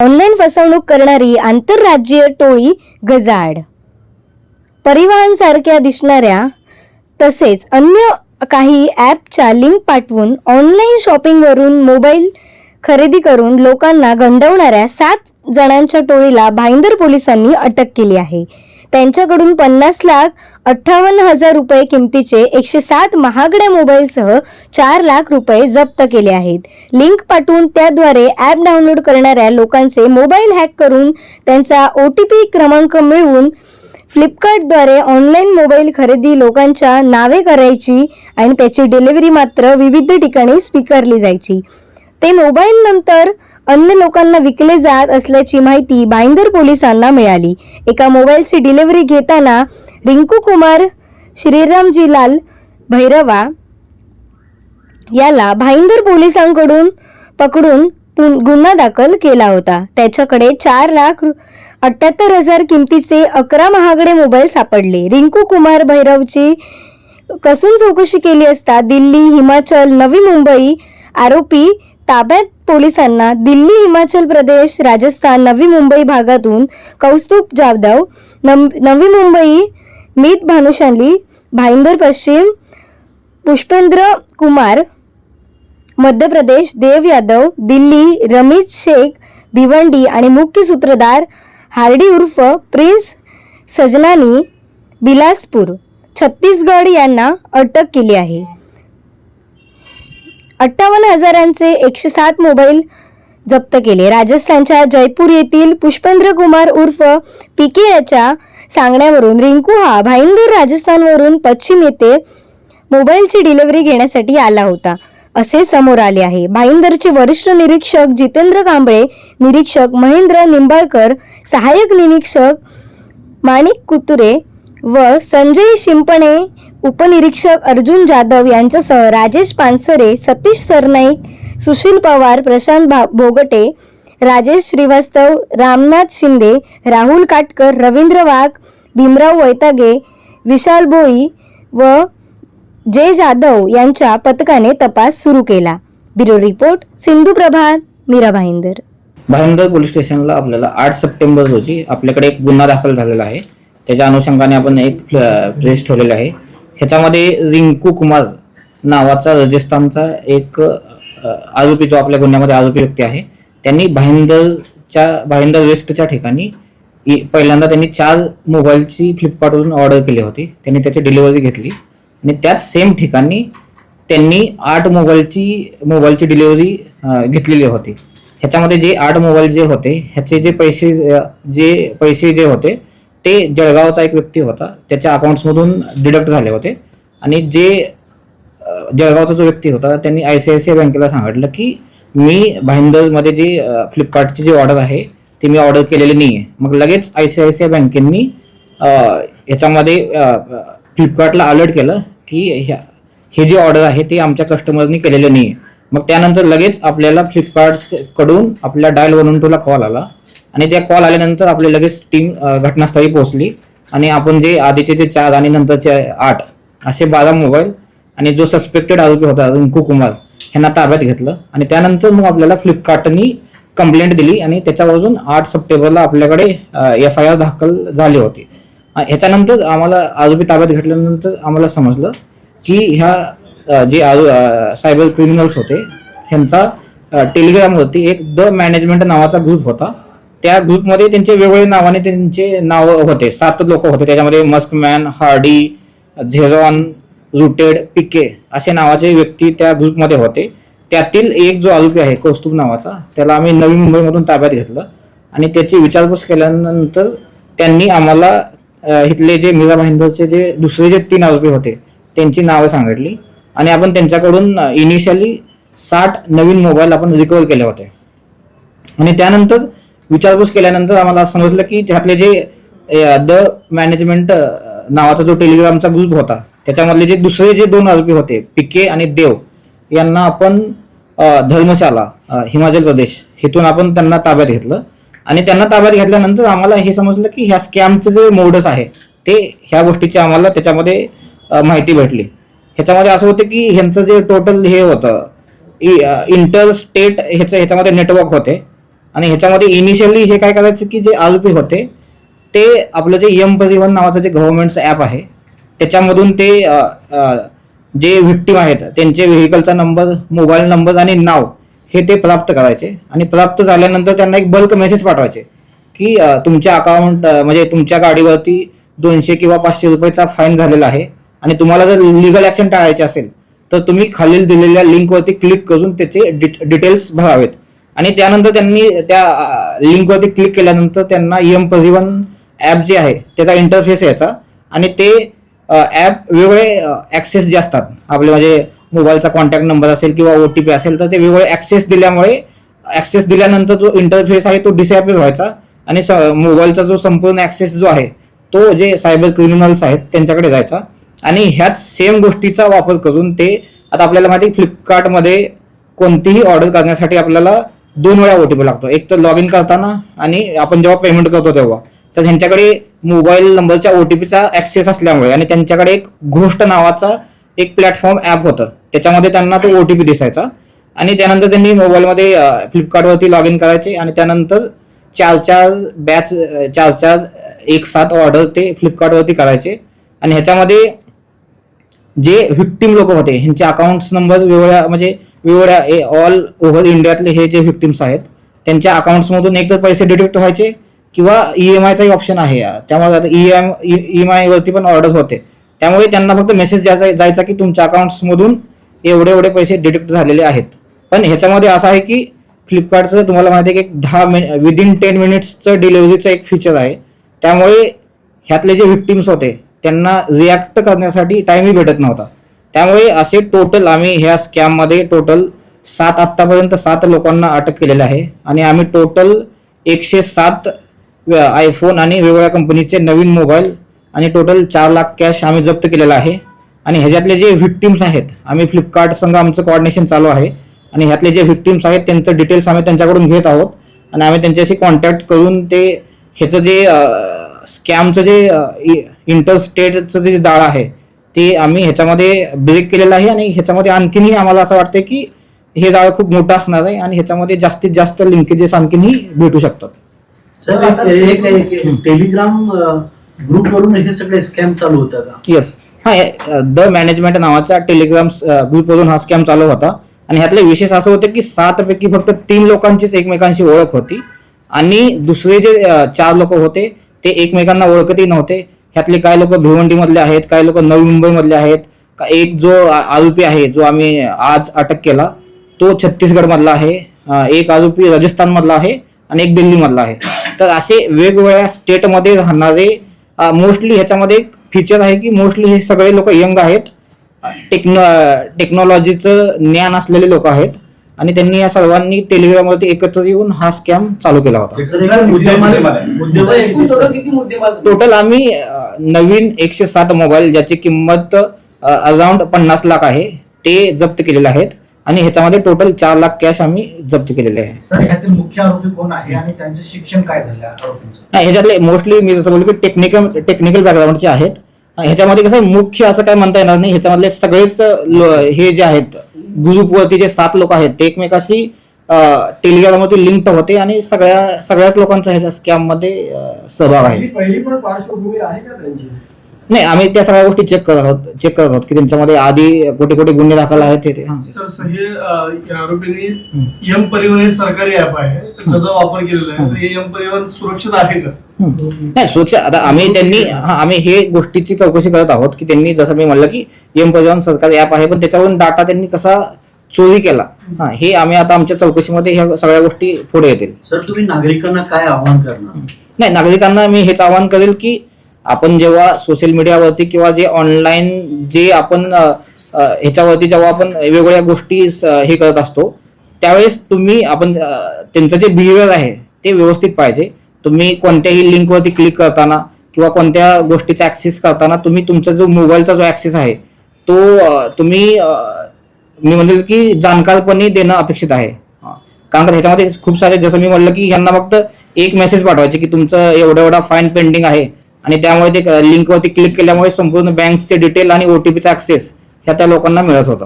Online फसवणूक करणारी आंतरराज्यीय टोळी गजाड परिवहन सारख्या दिसणाऱ्या तसेच अन्य काही ॲपच्या लिंक पाठवून ऑनलाईन शॉपिंगवरून मोबाईल खरेदी करून लोकांना गंडवणाऱ्या सात जणांच्या टोळीला भाईंदर पोलिसांनी अटक केली आहे. त्यांच्याकडून पन्नास लाख अठ्ठावन्न हजार रुपये किमतीचे एकशे सात महागड्या मोबाईलसह चार लाख रुपये जप्त केले आहेत. लिंक पाठवून त्याद्वारे ॲप डाउनलोड करणाऱ्या लोकांचे मोबाईल हॅक करून त्यांचा ओ टी पी क्रमांक मिळवून फ्लिपकार्टद्वारे ऑनलाईन मोबाईल खरेदी लोकांच्या नावे करायची आणि त्याची डिलिव्हरी मात्र विविध ठिकाणी स्वीकारली जायची. ते मोबाईल नंतर अन्य लोकांना विकले जात असल्याची माहिती भाईंदर पोलिसांना मिळाली. एका मोबाईलची डिलिव्हरी घेताना रिंकू कुमार श्रीरामजी लाल भैरवा याला भाईंदर पोलिसांकडून पकडून पुन- गुन्हा दाखल केला होता. त्याच्याकडे चार लाख अठ्याहत्तर हजार किमतीचे अकरा महागडे मोबाईल सापडले. रिंकू कुमार भैरवची कसून चौकशी केली असता दिल्ली हिमाचल नवी मुंबई आरोपी ताब्यात पोलिसांना दिल्ली हिमाचल प्रदेश राजस्थान नवी मुंबई भागातून कौस्तुभ जाधव नवी मुंबई मीत भानुशाली भाईंदर पश्चिम पुष्पेंद्र कुमार मध्य प्रदेश देव यादव दिल्ली रमीज शेख भिवंडी आणि मुख्य सूत्रधार हार्डी उर्फ प्रिन्स सजनानी बिलासपूर छत्तीसगड यांना अटक केली आहे. अठ्ठावन्न हजारांचे एकशे सात मोबाईल जप्त केले. राजस्थानच्या जयपूर येथील पुष्पेंद्र कुमार उर्फ पीके याच्या सांगण्यावरून रिंकू हा भाईंदर राजस्थानवरून पश्चिम येथे मोबाईलची डिलिव्हरी घेण्यासाठी आला होता. असे समोर आले आहे. भाईंदरचे वरिष्ठ निरीक्षक जितेंद्र कांबळे निरीक्षक महेंद्र निंबाळकर सहाय्यक निरीक्षक माणिक कुतुरे व संजय शिंपणे उपनिरीक्षक अर्जुन जाधव यांच्यासह राजेश पानसरे सतीश सरनाईक सुशील पवार प्रशांत भा भोगटे राजेश श्रीवास्तव रामनाथ शिंदे राहुल काटकर रवींद्र वाघ भीमराव वैतागे विशाल भोई व जय जाधव यांच्या पथकाने तपास सुरू केला. Bureau report Sindhu Prabhat Mira Bhayandar. Bhayandar police स्टेशनला आपल्याला आठ सप्टेंबर रोजी आपल्याकडे एक गुन्हा दाखल झालेला आहे. त्याच्या अनुषंगाने आपण एक प्रेस ठेवलेला आहे. ह्याच्यामध्ये रिंकू कुमार नावाचा राजस्थानचा एक आरोपी जो आपल्या गुन्ह्यामध्ये आरोपी व्यक्ती आहे त्यांनी भाईंदरच्या भाईंदर वेस्टच्या ठिकाणी पहिल्यांदा त्यांनी चार मोबाईलची फ्लिपकार्टवरून ऑर्डर केली होती. त्यांनी त्याची डिलिव्हरी घेतली. आणि त्याच सेम ठिकाणी त्यांनी आठ मोबाईलची मोबाईलची डिलिव्हरी घेतलेली होती. ह्याच्यामध्ये जे आठ मोबाईल जे होते ह्याचे जे पैसे जे पैसे जे होते ते जळगावचा एक व्यक्ती होता. त्याच्या अकाउंट्समधून डिडक्ट झाले होते. आणि जे जळगावचा जो व्यक्ती होता त्यांनी I C I C I बँकेला सांगितलं की मी भाईंदरमध्ये जी फ्लिपकार्टची जी ऑर्डर आहे ती मी ऑर्डर केलेली नाही आहे मग लगेच I C I C I बँकेंनी ह्याच्यामध्ये फ्लिपकार्टला अलर्ट केलं की ह्या हे जे ऑर्डर आहे ते आमच्या कस्टमरनी केलेलं नाही आहे मग त्यानंतर लगेच आपल्याला फ्लिपकार्टकडून आपल्या डायल वन टूला कॉल आला. आणि त्या कॉल आल्यानंतर आपली लगेच टीम घटनास्थळी पोहोचली. आणि आपण जे आधीचे जे चार आणि नंतरचे आठ असे बारा मोबाईल आणि जो सस्पेक्टेड आरोपी होता रिंकू कुमार ह्यांना ताब्यात घेतलं. आणि त्यानंतर मग आपल्याला फ्लिपकार्टनी कंप्लेंट दिली आणि त्याच्यावरून आठ सप्टेंबरला आपल्याकडे एफ आय आर दाखल झाली होती. ह्याच्यानंतर आम्हाला आरोपी ताब्यात घेतल्यानंतर आम्हाला समजलं की ह्या जे जे सायबर क्रिमिनल्स होते ह्यांचा टेलिग्रामवरती एक द मॅनेजमेंट नावाचा ग्रुप होता. त्या ग्रुपमध्ये त्यांचे वेगवेगळे नावाने त्यांचे नाव होते. सात लोक होते. त्याच्यामध्ये मस्कमॅन हार्डी झेरॉन रुटेड पिके असे नावाचे व्यक्ती त्या ग्रुपमध्ये होते. त्यातील एक जो आरोपी आहे कौस्तुभ नावाचा त्याला आम्ही नवी मुंबईमधून ताब्यात घेतलं आणि त्याची विचारपूस केल्यानंतर त्यांनी आम्हाला इथले जे मीरा भाईंदरचे जे दुसरे जे तीन आरोपी होते त्यांची नावं सांगितली आणि आपण त्यांच्याकडून इनिशियली साठ नवीन मोबाईल आपण रिकवर केले होते. आणि त्यानंतर विचारपूस केल्यानंतर आम्हाला समजलं की त्यातले जे द मॅनेजमेंट नावाचा जो टेलिग्रामचा ग्रुप होता त्याच्यामधले जे दुसरे जे दोन आरोपी होते पिके आणि देव यांना आपण धर्मशाला हिमाचल प्रदेश हेतून आपण त्यांना ताब्यात घेतलं. आणि त्यांना ताब्यात घेतल्यानंतर आम्हाला हे समजलं की ह्या स्कॅमचं जे मोडस आहे ते ह्या गोष्टीची आम्हाला त्याच्यामध्ये माहिती भेटली. ह्याच्यामध्ये असं होतं की ह्यांचं जे टोटल हे होतं इंटर स्टेट ह्याचं ह्याच्यामध्ये नेटवर्क होते. आणि ह्याच्यामध्ये इनिशियली हे काय करायचं की जे आरोपी होते ते आपलं जे यम परिवहन नावाचं जे गव्हर्नमेंटचं ॲप आहे त्याच्यामधून ते जे व्हिक्टीम आहेत त्यांचे व्हेकलचा नंबर मोबाईल नंबर आणि नाव हे ते प्राप्त करायचे. आणि प्राप्त झाल्यानंतर त्यांना एक बल्क मेसेज पाठवायचे की तुमच्या अकाउंट म्हणजे तुमच्या गाडीवरती दोनशे किंवा पाचशे रुपयेचा फाईन झालेला आहे आणि तुम्हाला जर लिगल ॲक्शन टाळायची असेल तर तुम्ही खालील दिलेल्या लिंकवरती क्लिक करून त्याचे डिटेल्स भरावेत. आणि त्यानंतर त्यांनी त्या लिंकवरती क्लिक केल्यानंतर त्यांना यम परिवहन ॲप जे आहे त्याचा इंटरफेस यायचा आणि ते ॲप वेगळे ॲक्सेस जे असतात आपले म्हणजे मोबाईलचा कॉन्टॅक्ट नंबर असेल किंवा ओ टी पी असेल तर ते वेगळे ॲक्सेस दिल्यामुळे ॲक्सेस दिल्यानंतर जो इंटरफेस आहे तो डिसॅपियर व्हायचा. आणि स मोबाईलचा जो संपूर्ण ॲक्सेस जो आहे तो जे सायबर क्रिमिनल्स आहेत त्यांच्याकडे जायचा. आणि ह्याच सेम गोष्टीचा वापर करून ते आता आपल्याला माहिती फ्लिपकार्टमध्ये कोणतीही ऑर्डर करण्यासाठी आपल्याला दोन वेळा ओ टी पी लागतो. एक तर लॉग इन करताना आणि आपण जेव्हा पेमेंट करतो तेव्हा. तर ह्यांच्याकडे मोबाईल नंबरच्या ओ टी पीचा ॲक्सेस असल्यामुळे आणि त्यांच्याकडे एक घोष्ट नावाचा एक प्लॅटफॉर्म ॲप होतं. त्याच्यामध्ये त्यांना तो ओ टी पी दिसायचा. आणि त्यानंतर त्यांनी मोबाईलमध्ये फ्लिपकार्टवरती लॉग इन करायचे आणि त्यानंतर चार चार बॅच चार चार एक सात ऑर्डर ते फ्लिपकार्टवरती करायचे. आणि ह्याच्यामध्ये जे व्हिक्टीम लोक होते ह्यांचे अकाउंट्स नंबर वेगवेगळ्या म्हणजे वेगवेगळ्या ऑल ओव्हर इंडियातले हे जे व्हिक्टिम्स आहेत त्यांच्या अकाउंट्समधून एक तर पैसे डिडक्ट व्हायचे किंवा ई एम आयचाही ऑप्शन आहे. त्यामुळे आता ई एम ई एम आयवरती पण ऑर्डर्स होते. त्यामुळे त्यांना फक्त मेसेज जायचा जायचा की तुमच्या अकाउंट्समधून एवढे एवढे पैसे डिडक्ट झालेले आहेत. पण ह्याच्यामध्ये असं आहे की फ्लिपकार्टचं तुम्हाला माहिती आहे की एक दहा मिन विदिन टेन मिनिट्सचं डिलिव्हरीचं एक फीचर आहे. त्यामुळे ह्यातले जे व्हिक्टिम्स होते त्यांना रिॲक्ट करण्यासाठी टाईमही भेटत नव्हता. त्यामुळे असे टोटल आम्ही ह्या स्कॅममध्ये टोटल सात आत्तापर्यंत सात लोकांना अटक केलेलं आहे. आणि आम्ही टोटल एकशे सात आयफोन आणि वेगवेगळ्या कंपनीचे नवीन मोबाईल आणि टोटल चार लाख कॅश आम्ही जप्त केलेला आहे. आणि ह्याच्यातले जे व्हिक्टिम्स आहेत आम्ही फ्लिपकार्ट संघ आमचं कॉर्डिनेशन चालू आहे. आणि ह्यातले जे व्हिक्टिम्स आहेत त्यांचं डिटेल्स आम्ही त्यांच्याकडून घेत आहोत. आणि आम्ही त्यांच्याशी कॉन्टॅक्ट करून ते ह्याचं जे स्कॅमचं जे इंटरस्टेटचं जे जाळं आहे ते आम्ही ह्याच्यामध्ये ब्रेक केलेलं आहे आणि ह्याच्यामध्ये आणखीनही आम्हाला असं वाटतं की हे जाळं खूप मोठं असणार आहे आणि ह्याच्यामध्ये जास्तीत जास्त लिंकेजेस आणखीनही भेटू शकतात. सर एक- एक एक टेलिग्राम ग्रुप वरून हे सगळे स्कॅम चालू होतं का? येस हा द मॅनेजमेंट नावाचा टेलिग्राम ग्रुपवरून हा स्कॅम चालू होता. आणि ह्यातले विशेष असं होतं की सात पैकी फक्त तीन लोकांचीच एकमेकांशी ओळख होती. आणि दुसरे जे चार लोक होते ते एकमेकांना ओळखतही नव्हते. ह्यातले काही लोक भिवंडीमधले आहेत काही लोक नवी मुंबईमधले आहेत. का एक जो आरोपी आहे जो आम्ही आज अटक केला तो छत्तीसगडमधला आहे. एक आरोपी राजस्थानमधला आहे आणि एक दिल्लीमधला आहे. तर असे वेगवेगळ्या स्टेटमध्ये राहणारे मोस्टली ह्याच्यामध्ये एक फीचर आहे की मोस्टली हे सगळे लोक यंग आहेत. टेक्नो टेक्नॉलॉजीचं ज्ञान असलेले लोक आहेत. आणि त्यांनी या सर्वांनी टेलिग्रामवरती एकत्र येऊन हा स्कॅम चालू केला होता. सर, एक मुद्देमाल मुद्देमाल एकूण किती, टोटल सर? किती मुद्देमाल टोटल आम्ही नवीन एकशे सात मोबाईल ज्याची किंमत अराउंड पन्नास लाख आहे ते जप्त केलेले आहेत. आणि ह्याच्यामध्ये टोटल चार लाख कॅश आम्ही जप्त केलेले आहे. सर यातील मुख्य आरोपी कोण आहे आणि त्यांचे शिक्षण काय झाले आरोपींचं? नाही ह्याच्यातले मोस्टली मी जसं बोललो की टेक्निकल टेक्निकल बॅकग्राऊंडचे आहेत. ह्याच्यामध्ये कसं मुख्य असं काय म्हणता येणार नाही. ह्याच्यामधले सगळेच हे जे आहेत ग्रुपवरती जे सात लोक आहेत ते एकमेकाशी टेलिग्रामवरती लिंक होते आणि सगळ्या सगळ्याच लोकांचा ह्याच्या स्कॅममध्ये सहभाग आहे. नाही आम्ही त्या सगळ्या गोष्टी चेक करत आहोत चेक करत आहोत की त्यांच्यामध्ये आधी कुठे कुठे गुन्हे दाखल आहेत ते- ते. हां. सर स- हे अ, या आरोपींनी यम परिवहन हे सरकारी ऍप आहे. तर त्याचा वापर केलेला आहे. तर हे यम परिवहन सुरक्षित आहे का? हम्म. नाही सुरक्षा आता आम्ही त्यांनी हा आम्ही हे गोष्टीची चौकशी करत आहोत की त्यांनी जसं मी म्हणलं की एम परिवहन सरकारी ऍप आहे पण त्याच्यावरून डाटा त्यांनी कसा चोरी केला? हा हे आम्ही आता आमच्या चौकशीमध्ये ह्या सगळ्या गोष्टी पुढे येतील. सर तुम्ही नागरिकांना काय आव्हान करणार? नाही नागरिकांना मी हेच आवाहन करेल की आपण जेव्हा सोशल मीडियावरती किंवा जे ऑनलाईन जे आपण ह्याच्यावरती जेव्हा आपण वेगवेगळ्या गोष्टी स- हे करत असतो त्यावेळेस तुम्ही आपण त्यांचं जे बिहेवियर आहे ते व्यवस्थित पाहिजे. तुम्ही कोणत्याही लिंकवरती क्लिक करताना किंवा कोणत्या गोष्टीचा ऍक्सेस करताना तुम्ही तुमचा जो मोबाईलचा जो ऍक्सेस आहे तो तुम्ही मी म्हणेल की जाणकारपणे देणं अपेक्षित आहे. कारण का ह्याच्यामध्ये खूप सारे जसं मी म्हणलं की ह्यांना फक्त एक मेसेज पाठवायचे की तुमचं एवढा एवढा फाईन पेंडिंग आहे आणि त्यामुळे ते लिंकवरती क्लिक केल्यामुळे संपूर्ण बँकचे डिटेल आणि ओटीपीचा ऍक्सेस ह्या त्या लोकांना मिळत होता.